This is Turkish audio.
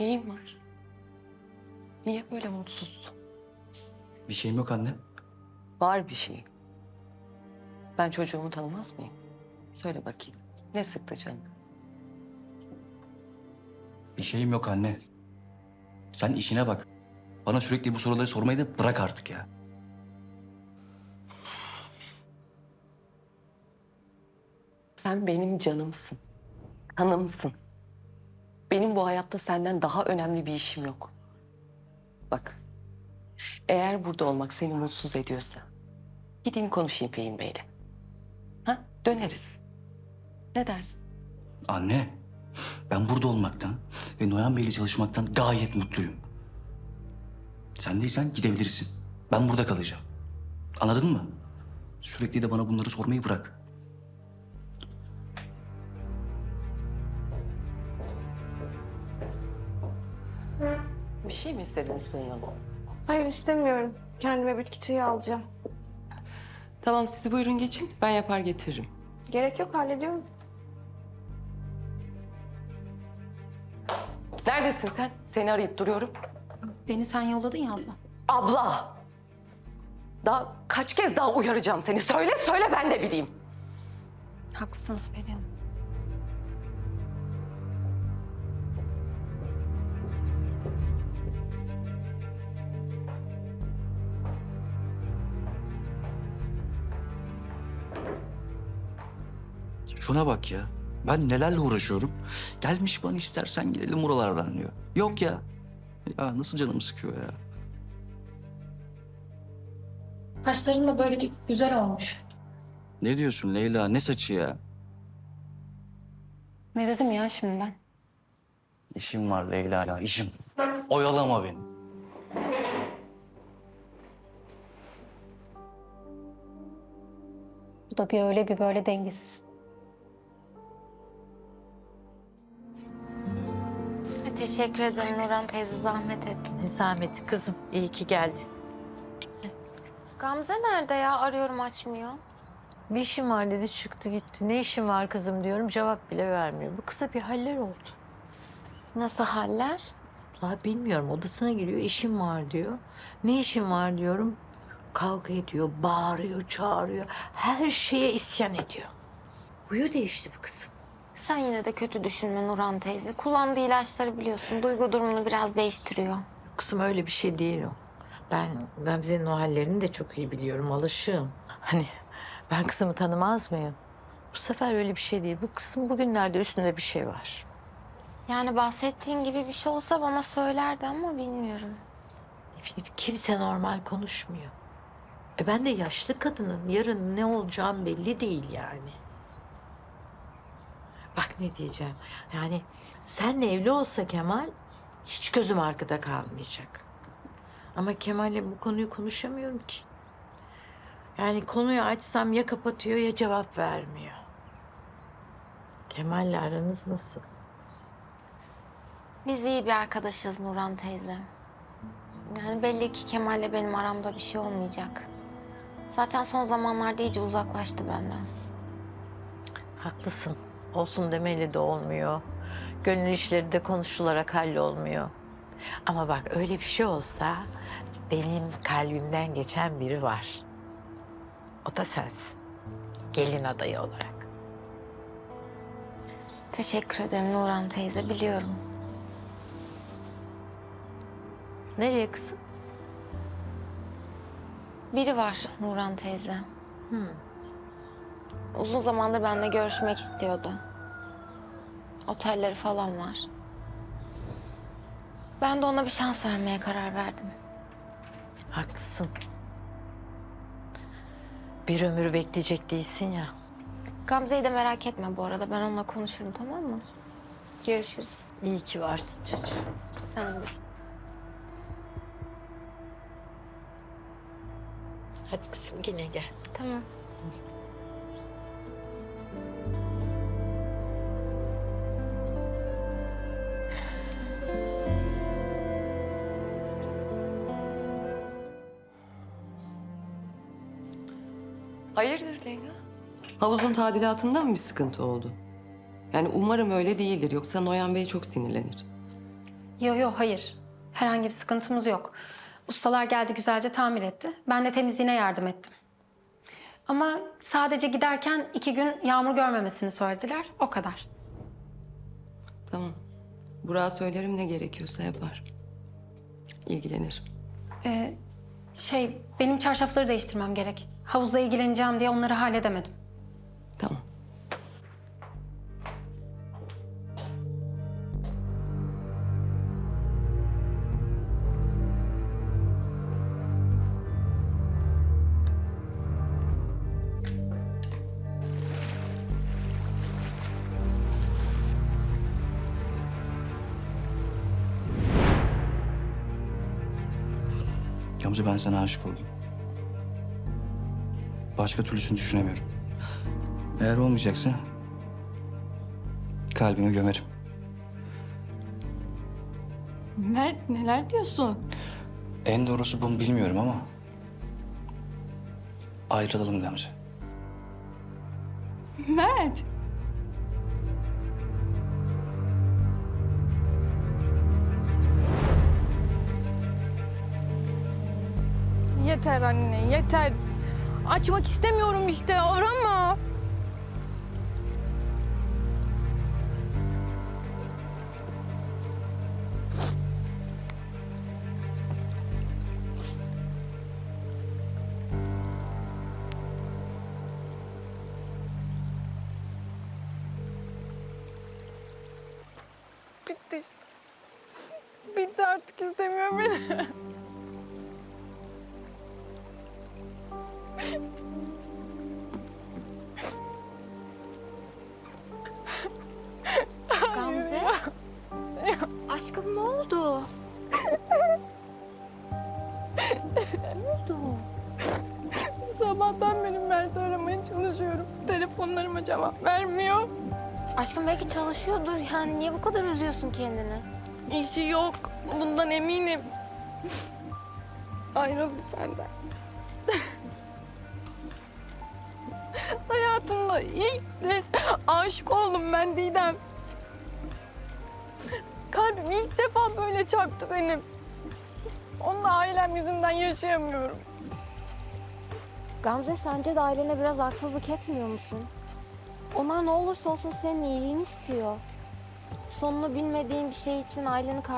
Neyin var? Niye böyle mutsuzsun? Bir şeyim yok anne. Var bir şey. Ben çocuğumu tanımaz mıyım? Söyle bakayım. Ne sıktı canını? Bir şeyim yok anne. Sen işine bak. Bana sürekli bu soruları sormayı da bırak artık ya. Sen benim canımsın. Hanımsın. Benim bu hayatta senden daha önemli bir işim yok. Bak. Eğer burada olmak seni mutsuz ediyorsa... ...gideyim konuşayım Fehim Bey'le. Ha? Döneriz. Ne dersin? Anne, ben burada olmaktan ve Noyan Bey'le çalışmaktan gayet mutluyum. Sen değilsen gidebilirsin. Ben burada kalacağım. Anladın mı? Sürekli de bana bunları sormayı bırak. Bir şey mi istediniz Pelin Hanım? Hayır istemiyorum. Kendime bitki çayı alacağım. Tamam siz buyurun geçin. Ben yapar getiririm. Gerek yok hallediyorum. Neredesin sen? Seni arayıp duruyorum. Beni sen yolladın ya abla. Abla! Daha kaç kez daha uyaracağım seni. Söyle söyle ben de bileyim. Haklısınız. Hanım. Şuna bak ya. Ben nelerle uğraşıyorum. Gelmiş bana istersen gidelim buralardan diyor. Yok ya. Ya nasıl canımı sıkıyor ya. Saçların da böyle güzel olmuş. Ne diyorsun Leyla? Ne saçı ya? Ne dedim ya şimdi ben? İşim var Leyla ya, işim. Oyalama beni. Bu da bir öyle bir böyle dengesiz. Teşekkür ederim Nurhan teyze zahmet ettin. Ne zahmeti kızım. İyi ki geldin. Gamze nerede ya? Arıyorum açmıyor. Bir işim var dedi çıktı gitti. Ne işin var kızım diyorum cevap bile vermiyor. Bu kıza bir haller oldu. Nasıl haller? La bilmiyorum odasına giriyor işim var diyor. Ne işin var diyorum. Kavga ediyor, bağırıyor, çağırıyor. Her şeye isyan ediyor. Huyu değişti bu kızın. Sen yine de kötü düşünme Nurhan teyze. Kullandığı ilaçları biliyorsun. Duygu durumunu biraz değiştiriyor. Kızım öyle bir şey değil o. Ben Gamze'nin o hallerini de çok iyi biliyorum, alışığım. Hani ben kızımı tanımaz mıyım? Bu sefer öyle bir şey değil. Bu kızın bugünlerde üstünde bir şey var. Yani bahsettiğin gibi bir şey olsa bana söylerdi ama bilmiyorum. Ne bileyim kimse normal konuşmuyor. E ben de yaşlı kadınım. Yarın ne olacağım belli değil yani. Bak ne diyeceğim. Yani senle evli olsa Kemal hiç gözüm arkada kalmayacak. Ama Kemal'le bu konuyu konuşamıyorum ki. Yani konuyu açsam ya kapatıyor ya cevap vermiyor. Kemal'le aranız nasıl? Biz iyi bir arkadaşız Nurhan teyze. Yani belli ki Kemal'le benim aramda bir şey olmayacak. Zaten son zamanlarda iyice uzaklaştı benden. Haklısın. Olsun demeyle de olmuyor. Gönül işleri de konuşularak hallolmuyor. Ama bak öyle bir şey olsa benim kalbimden geçen biri var. O da sensin. Gelin adayı olarak. Teşekkür ederim Nurhan teyze biliyorum. Nereye kızım? Biri var Nurhan teyze. Uzun zamandır benimle görüşmek istiyordu. Otelleri falan var. Ben de ona bir şans vermeye karar verdim. Haklısın. Bir ömür bekleyecek değilsin ya. Gamze'yi de merak etme bu arada. Ben onunla konuşurum tamam mı? Görüşürüz. İyi ki varsın çocuğum. Sen de. Hadi kızım yine gel. Tamam. Hayırdır Leyla? Havuzun tadilatında mı bir sıkıntı oldu? Yani umarım öyle değildir. Yoksa Noyan Bey çok sinirlenir. Yo yo hayır. Herhangi bir sıkıntımız yok. Ustalar geldi güzelce tamir etti. Ben de temizliğine yardım ettim. Ama sadece giderken iki gün yağmur görmemesini söylediler. O kadar. Tamam. Burak'a söylerim ne gerekiyorsa yapar. İlgilenir. Ee, şey benim çarşafları değiştirmem gerek. Havuzla ilgileneceğim diye onları halledemedim. Tamam. Gamze ben sana aşık oldum. Başka türlüsünü düşünemiyorum. Eğer olmayacaksa kalbime gömerim. Mert neler diyorsun? En doğrusu bunu bilmiyorum ama ayrılalım Gamze. Mert. Yeter anne, yeter. Açmak istemiyorum işte, arama. Bitti işte. Bitti artık istemiyorum beni. Aşkım ne oldu? Sabahtan beri Mert'i aramaya çalışıyorum. Telefonlarıma cevap vermiyor. Aşkım belki çalışıyordur yani. Niye bu kadar üzüyorsun kendini? İşi yok. Bundan eminim. Ayrıldı benden. Hayatımda ilk kez aşık oldum ben Didem. Kalbim ilk defa böyle çarptı benim. Onunla ailem yüzünden yaşayamıyorum. Gamze sence de ailene biraz haksızlık etmiyor musun? Onlar ne olursa olsun senin iyiliğini istiyor. Sonunu bilmediğin bir şey için aileni